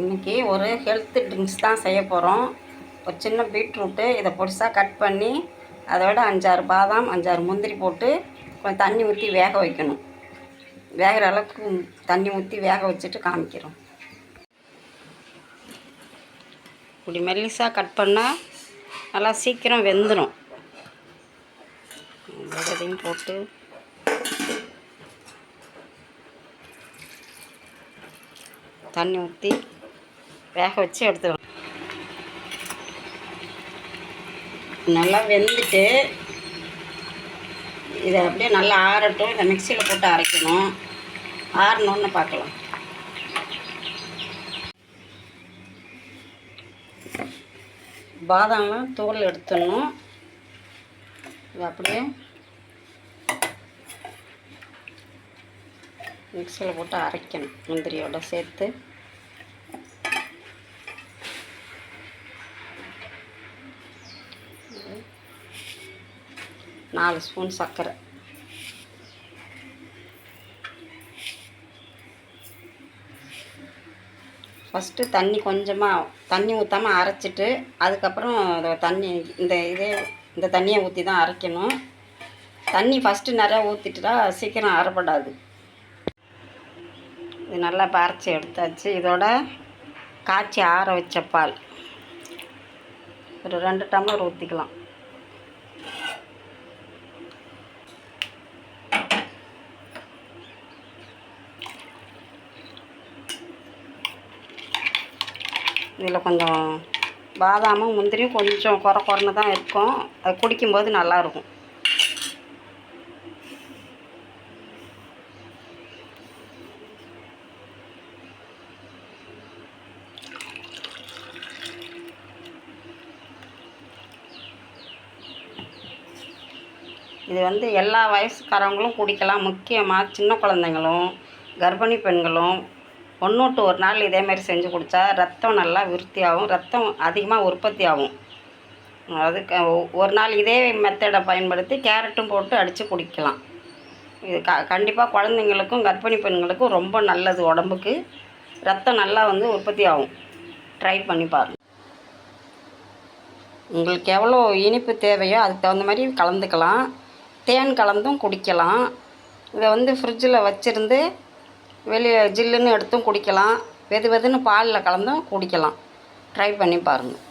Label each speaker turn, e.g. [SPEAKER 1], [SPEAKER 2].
[SPEAKER 1] இன்றைக்கி ஒரு health drinks தான் செய்ய போகிறோம் ஒரு சின்ன பீட்ரூட்டு இதை பொடிசாக கட் பண்ணி அதோட அஞ்சாறு பாதாம் அஞ்சாறு முந்திரி போட்டு கொஞ்சம் தண்ணி ஊற்றி வேக வைக்கணும். வேகிற அளவுக்கு தண்ணி ஊற்றி வேக வச்சுட்டு காமிக்கிறோம். இப்படி மெல்லிசாக கட் பண்ணால் நல்லா சீக்கிரம் வெந்துடும் அதையும் போட்டு. தண்ணி ஊற்றி வேக வச்சு எடுத்துடணும் நல்லா வெந்துட்டு இதை அப்படியே நல்லா ஆறட்டும். இதை மிக்சியில் போட்டு அரைக்கணும். ஆறணுன்னு பார்க்கலாம். பாதாம்லாம் தோல் எடுத்துடணும். இது அப்படியே மிக்சியில் போட்டு அரைக்கணும் முந்திரியோட சேர்த்து. நாலு ஸ்பூன் சர்க்கரை ஃபஸ்ட்டு தண்ணி கொஞ்சமாக தண்ணி ஊற்றாமல் அரைச்சிட்டு அதுக்கப்புறம் அதை தண்ணி இந்த இதே இந்த தண்ணியை ஊற்றி தான் அரைக்கணும். தண்ணி ஃபஸ்ட்டு நிறையா ஊற்றிட்டுட்டா சீக்கிரம் அரைப்படாது. இது நல்லா இப்போ அரைச்சி எடுத்தாச்சு. இதோட காய்ச்சி ஆற வச்ச பால். ஒரு ரெண்டு டம்ளர் ஊற்றிக்கலாம் இதில் கொஞ்சம் பாதாமும் முந்திரியும் கொஞ்சம் குறை குறைன்னு தான் இருக்கும். அது குடிக்கும்போது நல்லாயிருக்கும். இது வந்து எல்லா வயசுக்காரவங்களும் குடிக்கலாம். முக்கியமாக சின்ன குழந்தைங்களும் கர்ப்பிணி பெண்களும் ஒன்று ஒரு நாள் இதேமாரி செஞ்சு குடித்தா ரத்தம் நல்லா விருத்தியாகும். ரத்தம் அதிகமாக உற்பத்தி ஆகும் அதுக்கு ஒரு நாள் இதே மெத்தடை பயன்படுத்தி கேரட்டும் போட்டு அடித்து குடிக்கலாம். இது க கண்டிப்பாக குழந்தைங்களுக்கும் கர்ப்பிணி பெண்களுக்கும் ரொம்ப நல்லது உடம்புக்கு. ரத்தம் நல்லா வந்து உற்பத்தி ஆகும் ட்ரை பண்ணி பாருங்கள் உங்களுக்கு எவ்வளோ இனிப்பு தேவையோ அதுக்கு தகுந்த மாதிரி கலந்துக்கலாம். தேன் கலந்தும் குடிக்கலாம். இதை வந்து ஃப்ரிட்ஜில் வச்சுருந்து வெளியே ஜில்லுன்னு எடுத்தும் குடிக்கலாம். வெது வெதுன்னு பாலில் கலந்தும் குடிக்கலாம். ட்ரை பண்ணி பாருங்கள்